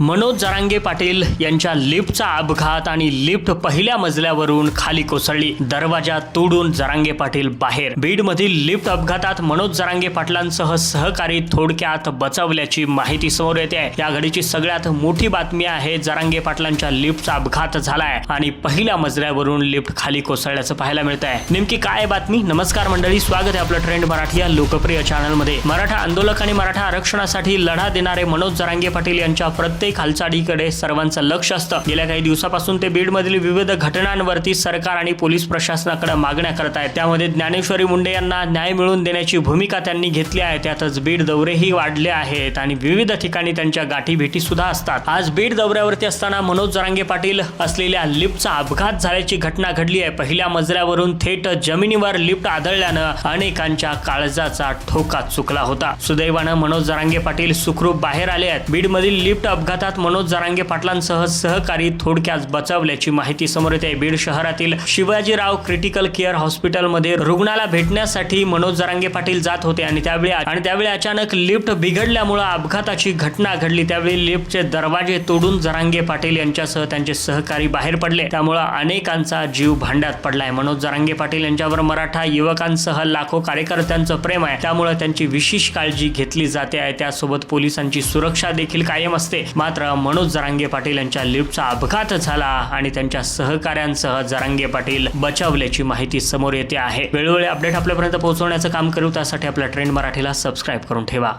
मनोज जरांगे पाटील यांच्या लिफ्टचा अपघात आणि लिफ्ट पहिल्या मजल्यावरून खाली कोसळली. दरवाजा तोडून जरांगे पाटील बाहेर. बीड मधील लिफ्ट अपघातात मनोज जरांगे पाटलांसह सहकारी थोडक्यात बचावल्याची माहिती समोर येते. आहे या घडीची सगळ्यात मोठी बातमी आहे जरांगे पाटलांच्या लिफ्टचा अपघात झालाय आणि पहिल्या मजल्यावरून लिफ्ट खाली कोसळल्याचं पाहायला मिळत आहे नेमकी काय बातमी? नमस्कार मंडळी स्वागत आहे आपलं ट्रेंड मराठी या लोकप्रिय चॅनलमध्ये मराठा आंदोलक आणि मराठा आरक्षणासाठी लढा देणारे मनोज जरांगे पाटील यांच्या प्रत्येक हालचालीकडे सर्वांचं लक्ष असतं. गेल्या काही दिवसापासून ते बीडमधील विविध घटनांवरती सरकार आणि पोलीस प्रशासनाकडे मागण्या करत आहेत. त्यामध्ये ज्ञानेश्वरी मुंडे यांना न्याय मिळवून देण्याची भूमिका त्यांनी घेतली आहे. त्यातच बीड दौरेही वाढले आहेत आणि विविध ठिकाणी त्यांच्या गाठी भेटी सुद्धा असतात. आज बीड दौऱ्यावरती असताना मनोज जरांगे पाटील असलेल्या लिफ्टचा अपघात झाल्याची घटना घडली आहे. पहिल्या मजल्यावरून थेट जमिनीवर लिफ्ट आदळल्यानं अनेकांच्या काळजाचा ठोका चुकला होता. सुदैवानं मनोज जरांगे पाटील सुखरूप बाहेर आले आहेत. बीडमधील लिफ्ट अपघात अपघातात मनोज जरांगे पाटलांसह सहकारी थोडक्यात बचावल्याची माहिती समोर येते. बीड शहरातील शिवाजीराव क्रिटिकल केअर हॉस्पिटलमध्ये रुग्णाला भेटण्यासाठी मनोज जरांगे पाटील जात होते आणि त्यावेळी आणि त्यावेळी अचानक लिफ्ट बिघडल्यामुळे अपघाताची घटना घडली. त्यावेळी लिफ्टचे दरवाजे तोडून जरांगे पाटील यांच्यासह त्यांचे सहकारी बाहेर पडले. त्यामुळे अनेकांचा जीव भांड्यात पडलाय. मनोज जरांगे पाटील यांच्यावर मराठा युवकांसह लाखो कार्यकर्त्यांचं प्रेम आहे. त्यामुळे त्यांची विशेष काळजी घेतली जाते. आहे त्यासोबत पोलिसांची सुरक्षा देखील कायम असते. मात्र मनोज जरांगे पाटील यांच्या लिफ्टचा अपघात झाला आणि त्यांच्या सहकाऱ्यांसह जरांगे पाटील बचावल्याची माहिती समोर येते आहे. वेळोवेळी अपडेट आपल्यापर्यंत पोहोचवण्याचं काम करू त्यासाठी आपल्या ट्रेंड मराठीला सबस्क्राईब करून ठेवा.